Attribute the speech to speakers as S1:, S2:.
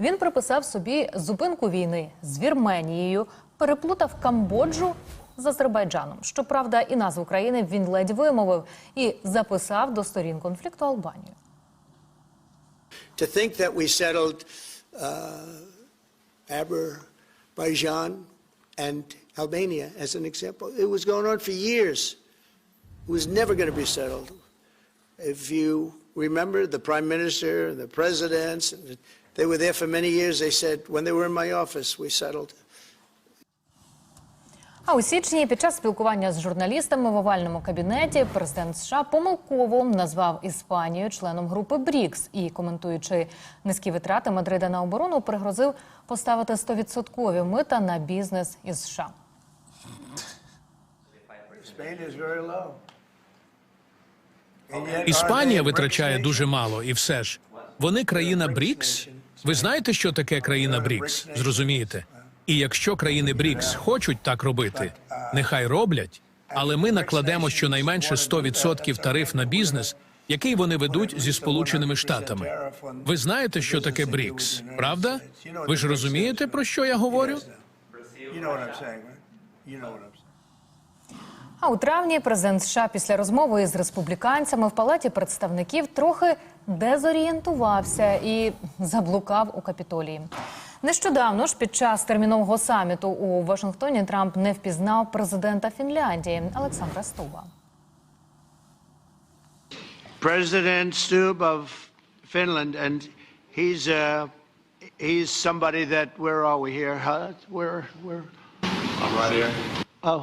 S1: Він приписав собі зупинку війни з Вірменією, переплутав Камбоджу з Азербайджаном. Щоправда, і назву країни він ледь вимовив і записав до сторін конфлікту Албанію.
S2: To think that we settled uh, Azerbaijan and Albania as an example, it was going on for years. It was never going to be settled. If you remember, the prime minister and the presidents, they were there for many years. They said, when they were in my office, we settled.
S1: А у січні під час спілкування з журналістами в овальному кабінеті президент США помилково назвав Іспанію членом групи БРІКС і, коментуючи низькі витрати Мадрида на оборону, пригрозив поставити 100% мита на бізнес із США.
S3: Іспанія витрачає дуже мало, і все ж вони країна БРІКС. Ви знаєте, що таке країна БРІКС? Зрозумієте? І якщо країни БРІКС хочуть так робити, нехай роблять, але ми накладемо щонайменше 100% тариф на бізнес, який вони ведуть зі Сполученими Штатами. Ви знаєте, що таке БРІКС, правда? Ви ж розумієте, про що я говорю?
S2: You know what I'm saying, right? You know what I'm saying.
S1: А у травні президент США після розмови із республіканцями в палаті представників трохи дезорієнтувався і заблукав у капітолії. Нещодавно ж під час термінового саміту у Вашингтоні Трамп не впізнав президента Фінляндії Олександра Стуба.
S2: President Stubb of Finland, and he's uh, he's somebody that where are we here? Huh? Where where?
S4: I'm right here.
S2: Oh,